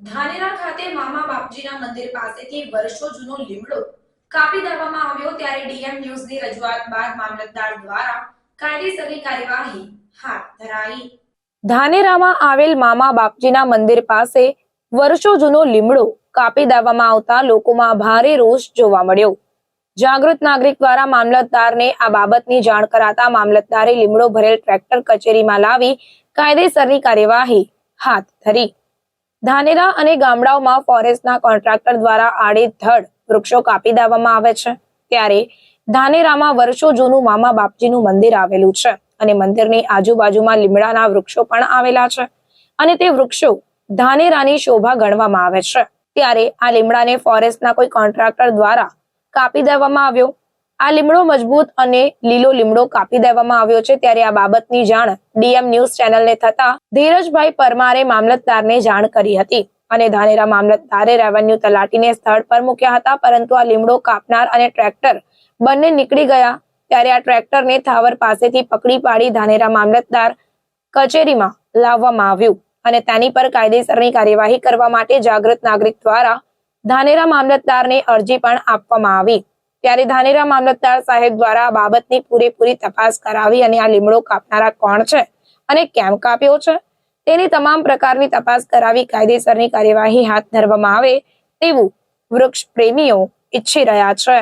ધાનેરા ખાતે મામા બાપજીના મંદિર પાસેથી વર્ષો જૂનો લીમડો કાપી દેવામાં આવ્યો ત્યારે ડીએમ ન્યૂઝની રજૂઆત બાદ મામલતદાર દ્વારા કાયદેસરની કાર્યવાહી હાથ ધરાઈ. ધાનેરામાં આવેલ મામા બાપજીના મંદિર પાસે વર્ષો જૂનો લીમડો કાપી દેવામાં આવતા લોકોમાં ભારે રોષ જોવા મળ્યો. જાગૃત નાગરિક દ્વારા મામલતદારને આ બાબતની જાણ કરાતા મામલતદારે લીમડો ભરેલ ટ્રેક્ટર કચેરીમાં લાવી કાયદેસરની કાર્યવાહી હાથ ધરી. ધાનેરા અને ગામડાઓમાં ફોરેસ્ટના કોન્ટ્રાક્ટર દ્વારા આડેધડ વૃક્ષો કાપી દેવામાં આવે છે. ત્યારે ધાનેરામાં વર્ષો જૂનું મામા બાપજીનું મંદિર આવેલું છે અને મંદિરની આજુબાજુમાં લીમડાના વૃક્ષો પણ આવેલા છે અને તે વૃક્ષો ધાનેરાની શોભા ગણવામાં આવે છે. ત્યારે આ લીમડાને ફોરેસ્ટના કોઈ કોન્ટ્રાક્ટર દ્વારા કાપી દેવામાં આવ્યો. આ લીમડો મજબૂત અને લીલો લીમડો કાપી દેવામાં આવ્યો છે. ત્યારે આ બાબતની જાણ ડીએમ ન્યૂઝ ચેનલને થતા ધીરજભાઈ પરમારે મામલતદારને જાણ કરી હતી અને ધાનેરા મામલતદારે રેવન્યુ તલાટીને સ્થળ પર મૂક્યા હતા. પરંતુ આ લીમડો કાપનાર અને ટ્રેક્ટર બંને નીકળી ગયા. ત્યારે આ ટ્રેક્ટરને થાવર પાસેથી પકડી પાડી ધાનેરા મામલતદાર કચેરીમાં લાવવામાં આવ્યું અને તેની પર કાયદેસરની કાર્યવાહી કરવા માટે જાગૃત નાગરિક દ્વારા ધાનેરા મામલતદારને અરજી પણ આપવામાં આવી. ત્યારે ધાનેરા મામલતદાર સાહેબ દ્વારા આ બાબતની પૂરેપૂરી તપાસ કરાવી અને આ લીમડો કાપનારા કોણ છે અને કેમ કાપ્યો છે? તેની તમામ પ્રકારની તપાસ કરાવી કાયદેસરની કાર્યવાહી હાથ ધરવામાં આવે તેવું વૃક્ષ પ્રેમીઓ ઈચ્છી રહ્યા છે.